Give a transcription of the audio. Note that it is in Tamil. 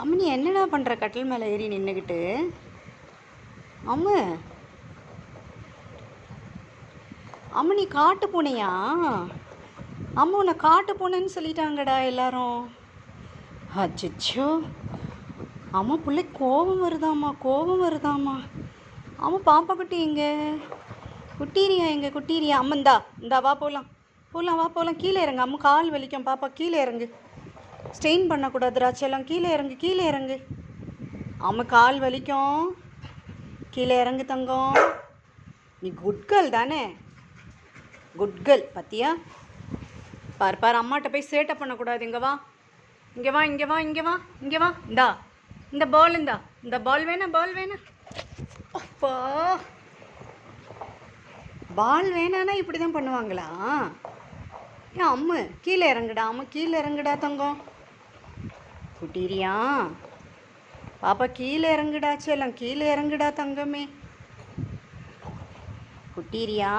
அம்மு நீ என்னடா பண்ணுற கட்டில் மேலே ஏறி நின்றுக்கிட்டு அம்மு. அம்மு நீ காட்டு பூனையா? அம்மு உன்னை காட்டு பூனைன்னு சொல்லிட்டாங்கடா எல்லாரும். அச்சோ அம்மா பிள்ளை கோபம் வருதாம்மா கோபம் வருதாம்மா. அம்மா பாப்பா குட்டி எங்கே? குட்டீரியா எங்கே? குட்டீரியா அம்மந்தா இந்தா இந்தா வா போகலாம் போகலாம் வா போகலாம் கீழே இறங்கு. அம்மா கால் வலிக்கும். பாப்பா கீழே இறங்கு. ஸ்ட்ரெயின் பண்ணக்கூடாது ராச்செல்லாம் கீழே இறங்கு கீழே இறங்கு. அம்மா கால் வலிக்கும். கீழே இறங்கு தங்கம். நீ குட் கேர்ள் தானே? குட் கேர்ள் பத்தியா? பார் பார் அம்மாட்ட போய் சேட்டை பண்ணக்கூடாது. இங்கே வா. இங்கே வா இங்கே வா இங்கே வா இங்கே வா. இந்தா. இந்த பால் இந்தா. இந்த பால் வேணா பால் வேணா அப்பா. பால் வேணான்னா இப்படி தான் பண்ணுவாங்களா? ஏன் அம்மு கீழே இறங்குடா அம்மு கீழே இறங்குடா தங்கம். குட்டிரியா பாப்பா கீழே இறங்குடா செல்லம். கீழே இறங்குடா தங்கமே. குட்டிரியா